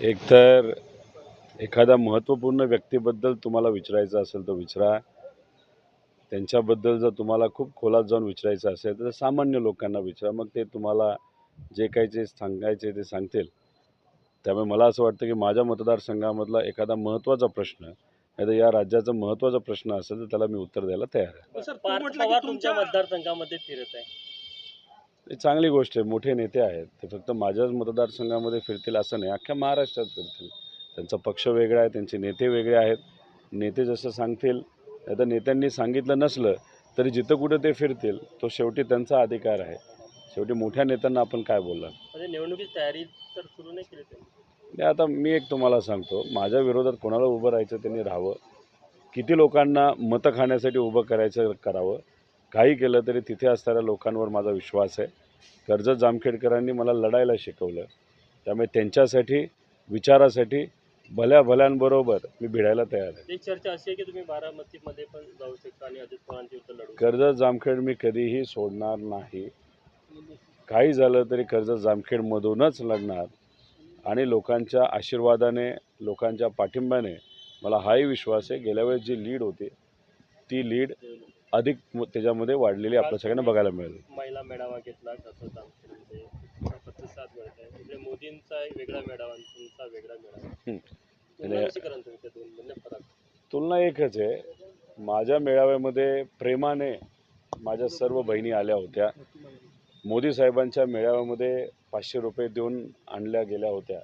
एकतर एखाद्या महत्त्वपूर्ण व्यक्तीबद्दल तुम्हाला विचारायचं असेल तर विचारा. त्यांच्याबद्दल जर तुम्हाला खूप खोलात जाऊन विचारायचं असेल तर सामान्य लोकांना विचारा. मग ते तुम्हाला जे काही जे सांगायचे ते सांगतील. त्यामुळे मला असं वाटतं की माझ्या मतदारसंघामधला एखादा महत्त्वाचा प्रश्न नाही तर या राज्याचा महत्त्वाचा प्रश्न असेल तर त्याला मी उत्तर द्यायला तयार आहे. तुमच्या मतदारसंघामध्ये फिरत आहे. ही चांगली गोष्ट आहे मोठे नेते आहेत. ते फक्त माझ्याच मतदारसंघामध्ये फिरतील असं नाही अख्ख्या महाराष्ट्रात फिरतील. त्यांचा पक्ष वेगळा आहे त्यांचे नेते वेगळे आहेत. नेते जसं सांगतील तर नेत्यांनी सांगितलं नसलं तरी जिथं कुठं ते फिरतील तो शेवटी त्यांचा अधिकार आहे. शेवटी मोठ्या नेत्यांना आपण काय बोलणार? म्हणजे निवडणुकीची तयारी तर सुरू नाही केली नाही आता मी एक तुम्हाला सांगतो माझ्या विरोधात कोणाला उभं राहायचं त्यांनी राहावं. किती लोकांना मतं खाण्यासाठी उभं करायचं करावं. काही केलं तरी तिथे असणाऱ्या लोकांवर माझा विश्वास आहे. कर्जत जामखेडकरांनी मला लढायला शिकवलं. त्यामुळे त्यांच्यासाठी विचारासाठी भल्या भल्यांबरोबर मी भिडायला तयार आहे. एक चर्चा अशी आहे की तुम्ही बारामतीमध्ये पण जाऊ शकता आणि अजित लढू कर्जत जामखेड मी कधीही सोडणार नाही. काही झालं तरी कर्जत जामखेडमधूनच लढणार. आणि लोकांच्या आशीर्वादाने लोकांच्या पाठिंब्याने मला हाही विश्वास आहे. गेल्या वेळेस जी लीड होती ती लीड अधिक त्याच्यामध्ये वाढलेली आपल्या सगळ्यांना बघायला मिळेल. महिला मेळावा घेतला आहे. इकडे मोदींचा एक वेगळा मेळावा तुमचा वेगळा मेळावा. फरक. तुलना एकच आहे. माझ्या मेळाव्यामध्ये प्रेमाने माझ्या सर्व बहिणी आल्या होत्या. मोदी साहेबांच्या मेळाव्यामध्ये पाचशे रुपये देऊन आणल्या गेल्या होत्या.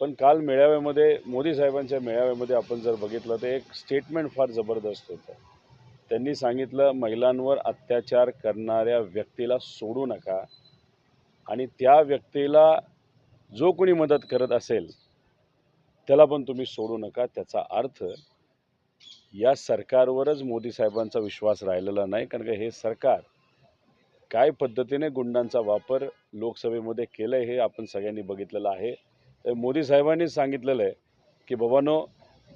पण काल मेळाव्यामध्ये मोदी साहेबांच्या मेळाव्यामध्ये आपण जर बघितलं तर एक स्टेटमेंट फार जबरदस्त होतं. त्यांनी सांगितलं महिलांवर अत्याचार करणाऱ्या व्यक्तीला सोडू नका आणि त्या व्यक्तीला जो कोणी मदत करत असेल त्याला पण तुम्ही सोडू नका. त्याचा अर्थ या सरकारवरच मोदी साहेबांचा विश्वास राहिलेला नाही कारण का हे सरकार काय पद्धतीने गुंडांचा वापर लोकसभेमध्ये केलं आहे हे आपण सगळ्यांनी बघितलेलं आहे. तर मोदी साहेबांनीच सांगितलेलं आहे की बाबानो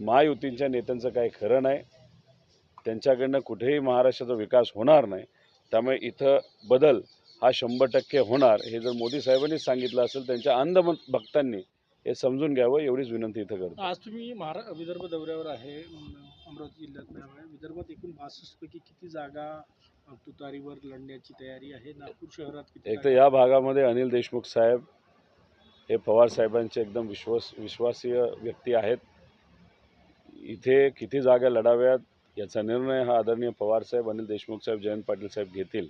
महायुतींच्या नेत्यांचं काही खरं नाही त्यांच्याकडनं कुठेही महाराष्ट्राचा विकास होणार नाही त्यामुळे इथं बदल हा शंभर टक्के होणार. हे जर मोदी साहेबांनीच सांगितलं असेल त्यांच्या अंध भक्तांनी हे समजून घ्यावं एवढीच विनंती इथं करतो. आज तुम्ही महारा विदर्भ दौऱ्यावर आहे अम, अमरावती जिल्ह्यात विदर्भात एकूण बासष्ट पैकी किती जागा तुतारीवर लढण्याची तयारी आहे? नागपूर शहरात किती एक तर या भागामध्ये अनिल देशमुख साहेब हे पवार साहेबांचे एकदम विश्वास विश्वासीय व्यक्ती आहेत. इथे किती जागा लढाव्यात? याचा निर्णय हा आदरणीय पवार साहेब अनिल देशमुख साहेब जयंत पाटील साहेब घेतील.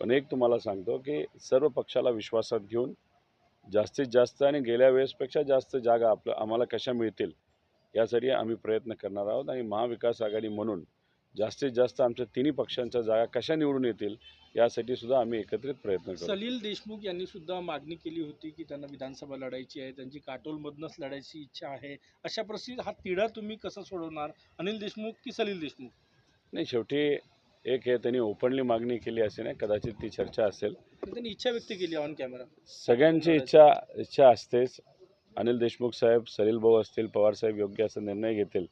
पण एक तुम्हाला सांगतो की सर्व पक्षाला विश्वासात घेऊन जास्तीत जास्त आणि गेल्या वेळेसपेक्षा जास्त जागा आपलं आम्हाला कशा मिळतील यासाठी आम्ही प्रयत्न करणार आहोत आणि महाविकास आघाडी म्हणून जास्तीत जास्त आमच्या तिन्ही पक्षांच्या जागा कशा निवडून येतील यासाठी सुद्धा आम्ही एकत्रित प्रयत्न करू सलील देशमुख यांनी सुद्धा मागणी केली होती की त्यांना विधानसभा लढायची आहे त्यांची काटोलमधनंच लढायची इच्छा आहे. अशा परिस्थितीत हा तिढा तुम्ही कसा सोडवणार अनिल देशमुख की सलील देशमुख? नाही शेवटी एक आहे त्यांनी ओपनली मागणी केली असे नाही कदाचित ती चर्चा असेल. त्यांनी इच्छा व्यक्त केली ऑन कॅमेरा. सगळ्यांची इच्छा इच्छा असतेच. अनिल देशमुख साहेब सलील भाऊ असतील पवार साहेब योग्य असा निर्णय घेतील.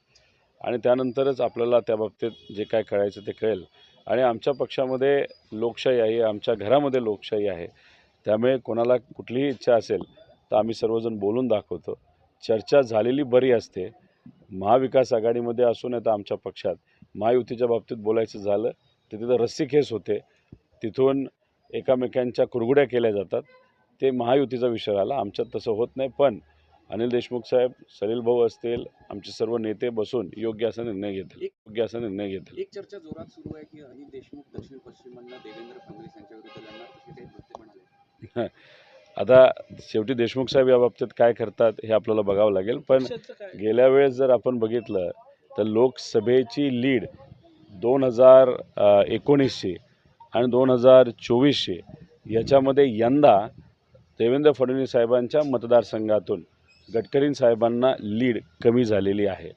आणि त्यानंतरच आपल्याला त्या बाबतीत जे काय कळायचं ते कळेल. आणि आमच्या पक्षामध्ये लोकशाही आहे आमच्या घरामध्ये लोकशाही आहे. त्यामुळे कोणाला कुठलीही इच्छा असेल तर आम्ही सर्वजण बोलून दाखवतो. चर्चा झालेली बरी असते. महाविकास आघाडीमध्ये असून आता आमच्या पक्षात महायुतीच्या बाबतीत बोलायचं झालं तर तिथं रस्सीखेस होते. तिथून एकामेकांच्या कुरगुड्या केल्या जातात. ते महायुतीचा विषय आला आमच्यात तसं होत नाही. पण अनिल देशमुख साहेब सलील भाऊ असतील आमचे सर्व नेते बसून योग्य असा निर्णय घेतील. योग्य असा निर्णय घेतील. एक चर्चा जोरात सुरू आहे की अनिल देशमुख दक्षिण पश्चिमांना देवेंद्र फडणवीस यांच्या विरुद्ध लढणार काही आता शेवटी देशमुख साहेब या बाबतीत काय करतात हे आपल्याला बघावं लागेल. पण गेल्या वेळेस जर आपण बघितलं तर लोकसभेची लीड दोन हजार एकोणीसशे आणि दोन हजार चोवीसशे याच्यामध्ये यंदा देवेंद्र फडणवीस साहेबांच्या मतदारसंघातून गडकरीं साहेबांना लीड कमी झालेली आहे.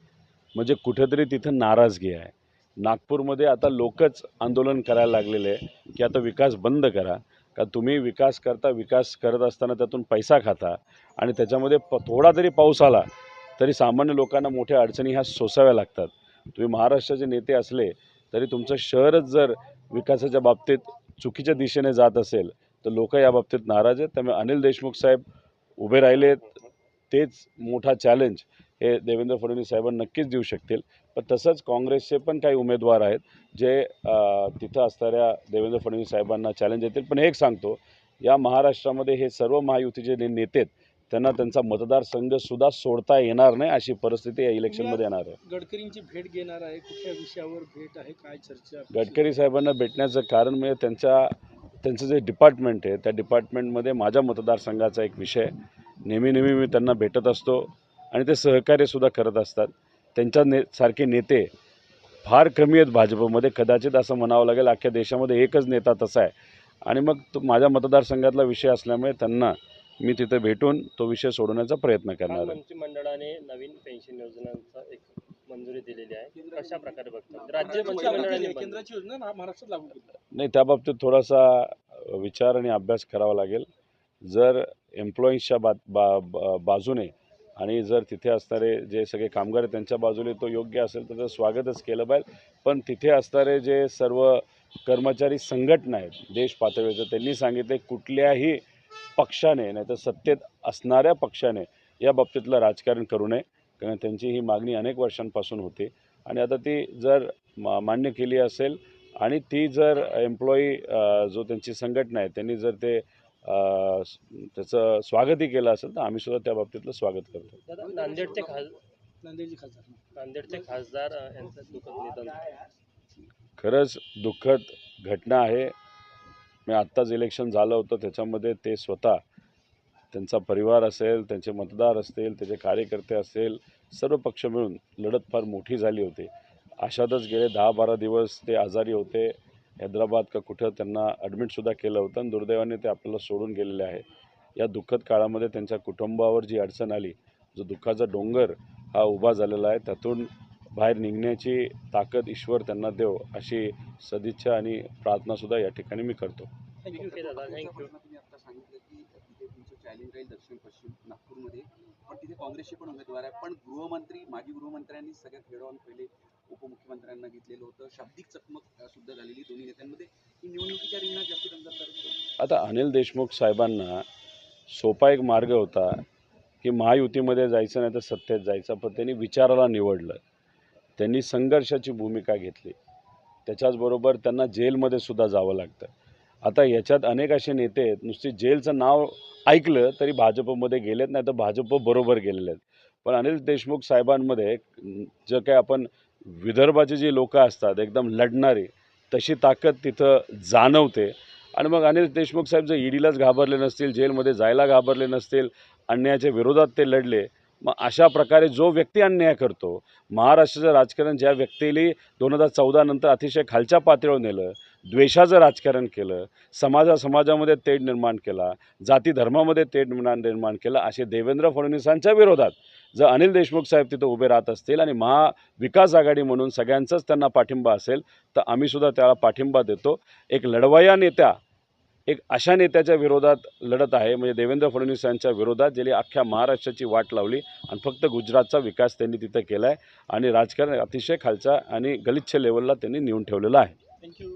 म्हणजे कुठेतरी तिथं नाराजगी आहे. नागपूरमध्ये आता लोकच आंदोलन करायला लागलेले आहे की आता विकास बंद करा. का तुम्ही विकास करता विकास करत असताना त्यातून पैसा खाता आणि त्याच्यामध्ये प थोडा जरी पाऊस आला तरी सामान्य लोकांना मोठ्या अडचणी ह्या सोसाव्या लागतात. तुम्ही महाराष्ट्राचे नेते असले तरी तुमचं शहरच जर विकासाच्या बाबतीत चुकीच्या दिशेने जात असेल तर लोक या बाबतीत नाराज आहेत. त्यामुळे अनिल देशमुख साहेब उभे राहिलेत तेच मोठा चॅलेंज हे देवेंद्र फडणवीस साहेबांना नक्कीच देऊ शकतील. पण तसंच काँग्रेसचे पण काही उमेदवार आहेत जे तिथं असणाऱ्या देवेंद्र फडणवीस साहेबांना चॅलेंज देतील. पण एक सांगतो या महाराष्ट्रामध्ये हे सर्व महायुतीचे जे नेते आहेत त्यांना त्यांचा मतदारसंघसुद्धा सोडता येणार नाही अशी परिस्थिती या इलेक्शनमध्ये येणार आहे. गडकरींची भेट घेणार आहे कुठल्या विषयावर भेट आहे काय चर्चा? गडकरी साहेबांना भेटण्याचं कारण म्हणजे त्यांच्या त्यांचं जे डिपार्टमेंट आहे त्या डिपार्टमेंटमध्ये माझ्या मतदारसंघाचा एक विषय आहे. नेहमी नेहमी मी त्यांना भेटत असतो आणि ते सहकार्यसुद्धा करत असतात. त्यांच्या ने सारखे नेते फार कमी आहेत भाजपमध्ये. कदाचित असं म्हणावं लागेल अख्ख्या देशामध्ये एकच नेता तसा आहे. आणि मग तो माझ्या मतदारसंघातला विषय असल्यामुळे त्यांना मी तिथे भेटून तो विषय सोडवण्याचा प्रयत्न करणार आहे. मंत्रिमंडळाने नवीन पेन्शन योजनांचा एक मंजुरी दिलेली आहे. कशा प्रकारे बघतात? राज्य केंद्राची मंत्रिमंडळाने बंद- केंद्राची योजना ना महाराष्ट्रात लागू केली. नाही त्याबाबतीत थोडासा विचार आणि अभ्यास करावा लागेल. जर एम्प्लॉईजच्या बा बा बा- बाजूने आणि जर तिथे असणारे जे सगळे कामगार त्यांच्या बाजूने तो योग्य असेल तर स्वागतच केलं पाहिजे. पण तिथे असणारे जे सर्व कर्मचारी संघटना आहेत देश पातळीचं त्यांनी सांगितले कुठल्याही पक्षाने नाही तर सत्तेत असणाऱ्या पक्षाने या बाबतीतलं राजकारण करू नये. कारण त्यांची ही मागणी अनेक वर्षांपासून होती. आणि आता ती जर मा मान्य केली असेल आणि ती जर एम्प्लॉई जो त्यांची संघटना आहे त्यांनी जर ते त्याचं स्वागतही केलं असेल तर आम्ही सुद्धा त्या बाबतीतलं स्वागत करतो. नांदेडचे खास नांदेडची खासदार. नांदेडचे खासदार अ, यांचं दुःखद निधन. झालं. खरंच दुःखद घटना आहे. मी आत्ताच इलेक्शन झालं होतं त्याच्यामध्ये ते स्वतः त्यांचा परिवार असेल त्यांचे मतदार असतील त्याचे कार्यकर्ते असेल सर्व पक्ष मिळून लढत फार मोठी झाली होती. अशातच गेले दहा बारा दिवस ते आजारी होते. हैदराबाद का कुठं त्यांना ॲडमिटसुद्धा केलं होतं आणि दुर्दैवाने ते आपल्याला सोडून गेलेले आहे. या दुःखद काळामध्ये त्यांच्या कुटुंबावर जी अडचण आली जो दुःखाचा डोंगर हा उभा झालेला आहे त्यातून बाहेर निघण्याची ताकद ईश्वर त्यांना देव अशी सदिच्छा आणि प्रार्थनासुद्धा या ठिकाणी मी करतो. ओके दादा थँक्यू तुम्ही आता सांगितलं की तुमचं चॅलेंज राहील दक्षिण पश्चिम नागपूरमध्ये. पण तिथे काँग्रेसचे पण उमेदवार आहे पण गृहमंत्री माजी गृहमंत्र्यांनी सगळ्यात खेळवून पहिले उपमुख्यमंत्र्यांना घेतलेलं होतं. शाब्दिक चकमक सुद्धा झालेली दोन्ही नेत्यांमध्ये. ही निवडणुकीच्या रिंगणात जास्त रंगत आता अनिल देशमुख साहेबांना सोपा एक मार्ग होता की महायुतीमध्ये जायचं नाही तर सत्तेत जायचं पण त्यांनी विचाराला निवडलं. त्यांनी संघर्षाची भूमिका घेतली. त्याच्याचबरोबर त्यांना जेलमध्ये सुद्धा जावं लागतं. आता याच्यात अनेक असे नेते आहेत. नुसती जेलचं नाव ऐकलं तरी भाजपमध्ये गेलेत नाही तर भाजप बरोबर गेलेले आहेत. पण अनिल देशमुख साहेबांमध्ये जे काय आपण विदर्भाचे जे लोक असतात एकदम लढणारी तशी ताकद तिथं जाणवते. आणि मग अनिल देशमुख साहेब जर ईडीलाच घाबरले नसतील जेलमध्ये जायला घाबरले नसतील अन्यायाच्या विरोधात ते लढले मग अशा प्रकारे जो व्यक्ती अन्याय करतो महाराष्ट्राचं राजकारण ज्या व्यक्तीने दोन हजार चौदा नंतर अतिशय खालच्या पातळीवर नेलं द्वेषाचं राजकारण केलं समाजा समाजामध्ये तेढ निर्माण केला जाती धर्मामध्ये तेढ निर्माण निर्माण केला असे देवेंद्र फडणवीसांच्या विरोधात. जर अनिल देशमुख साहेब तिथं उभे राहत असतील आणि महाविकास आघाडी म्हणून सगळ्यांचाच त्यांना पाठिंबा असेल तर आम्हीसुद्धा त्याला पाठिंबा देतो. एक लढवया नेत्या एक अशा नेत्याच्या विरोधात लढत आहे म्हणजे देवेंद्र फडणवीस यांच्या विरोधात ज्यांनी अख्ख्या महाराष्ट्राची वाट लावली आणि फक्त गुजरातचा विकास त्यांनी तिथं केला आहे आणि राजकारण अतिशय खालचा आणि गलिच्छ लेवलला त्यांनी नेऊन ठेवलेलं आहे. थँक्यू